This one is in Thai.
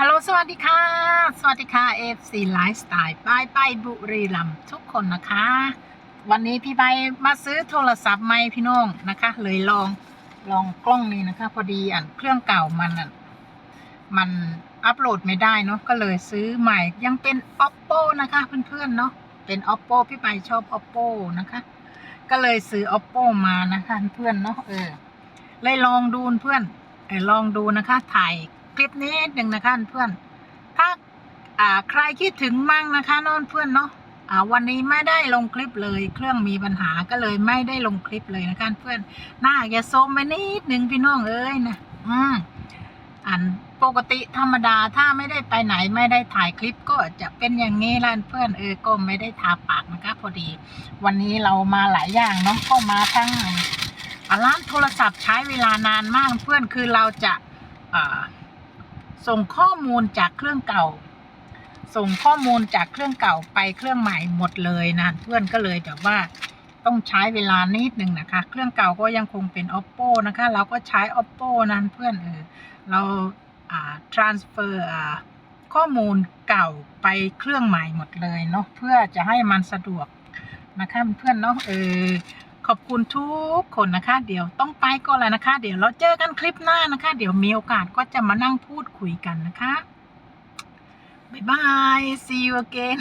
ฮัลโหลสวัสดีค่ะ สวัสดีค่ะ FC Lifestyle ป้ายป้ายบุรีรัมทุกคนนะคะ วันนี้พี่ใบมาซื้อโทรศัพท์ใหม่พี่น้องนะคะ เลยลองลองกล้องนี้นะคะ พอดีอะเครื่องเก่ามันอะมันอัปโหลดไม่ได้เนาะก็เลยซื้อใหม่ยังเป็น oppo นะคะเพื่อนๆเนาะเป็น oppo พี่ใบชอบ oppo นะคะ ก็เลยซื้อ oppo มานะคะเพื่อนเนาะเออเลยลองดูเพื่อนเออลองดูนะคะถ่าย คลิปนี้หนึ่งนะคะเพื่อน ถ้าอ่าใครคิดถึงมั่งนะคะน้องเพื่อนเนาะอ่าวันนี้ไม่ได้ลงคลิปเลย เครื่องมีปัญหาก็เลยไม่ได้ลงคลิปเลยนะคะเพื่อนหน้าอย่าโซมไปนิดหนึ่งพี่น้องเอ้ยนะอืมอันปกติธรรมดาถ้าไม่ได้ไปไหนไม่ได้ถ่ายคลิปก็จะเป็นอย่างนี้ล่ะเพื่อนเออก็ไม่ได้ทาปากนะคะพอดี วันนี้เรามาหลายอย่างเนาะก็มาทั้งอะร้านโทรศัพท์ใช้เวลานานมากเพื่อนคือเราจะอ่า ส่งข้อมูลจากเครื่องเก่า ส่งข้อมูลจากเครื่องเก่าไปเครื่องใหม่หมดเลยนะเพื่อนก็เลยแบบว่าต้องใช้เวลานิดหนึ่งนะคะ เครื่องเก่าก็ยังคงเป็น oppo นะคะ เราก็ใช้ oppo นั้นเพื่อนเออเราอ่า transfer อ่าข้อมูลเก่าไปเครื่องใหม่หมดเลยเนาะเพื่อจะให้มันสะดวกนะคะเพื่อนเนาะเออ ขอบคุณทุกคนนะคะ เดี๋ยวต้องไปก่อนแล้วนะคะ เดี๋ยวเราเจอกันคลิปหน้านะคะ เดี๋ยวมีโอกาสก็จะมานั่งพูดคุยกันนะคะ บ๊ายบาย see you again